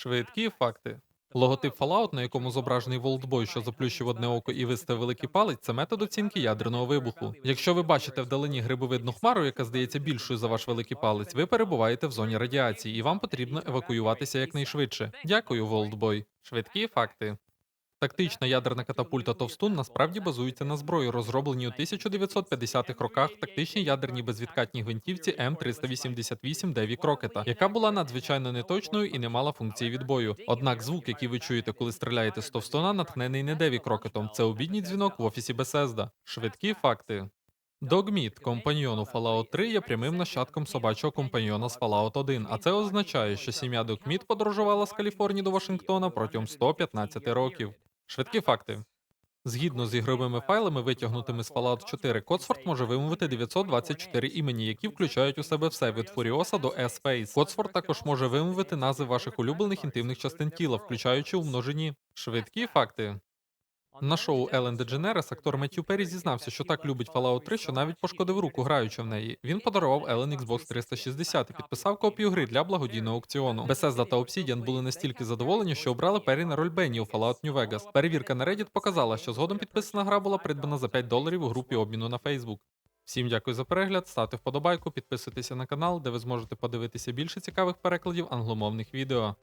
Швидкі факти. Логотип Fallout, на якому зображений Волдбой, що заплющив одне око і вистав великий палець, це метод оцінки ядерного вибуху. Якщо ви бачите вдалині грибовидну хмару, яка здається більшою за ваш великий палець, ви перебуваєте в зоні радіації, і вам потрібно евакуюватися якнайшвидше. Дякую, Волдбой. Швидкі факти. Тактична ядерна катапульта Товстун насправді базується на зброї, розробленій у 1950-х роках тактичній ядерній безвідкатній гвинтівці М388 Деві Крокета, яка була надзвичайно неточною і не мала функції відбою. Однак звук, який ви чуєте, коли стріляєте з Товстуна, натхнений не Деві Крокетом. Це обідній дзвінок в офісі Bethesda. Швидкі факти. Догміт, компаньйон у Fallout 3, є прямим нащадком собачого компаньйона з Fallout 1, а це означає, що сім'я Догміт подорожувала з Каліфорнії до Вашингтона протягом 115 років. Швидкі факти. Згідно з ігровими файлами, витягнутими з Fallout 4, Коцфорд може вимовити 924 імені, які включають у себе все від Фуріоса до S-Face. Коцфорд також може вимовити назви ваших улюблених інтимних частин тіла, включаючи умножені. Швидкі факти. На шоу Елен Дедженерес актор Меттью Перрі зізнався, що так любить Fallout 3, що навіть пошкодив руку, граючи в неї. Він подарував Елен Xbox 360 і підписав копію гри для благодійного аукціону. Bethesda та Obsidian були настільки задоволені, що обрали Перрі на роль Бенні у Fallout New Vegas. Перевірка на Reddit показала, що згодом підписана гра була придбана за 5 доларів у групі обміну на Facebook. Всім дякую за перегляд, ставте вподобайку, підписуйтеся на канал, де ви зможете подивитися більше цікавих перекладів англомовних відео.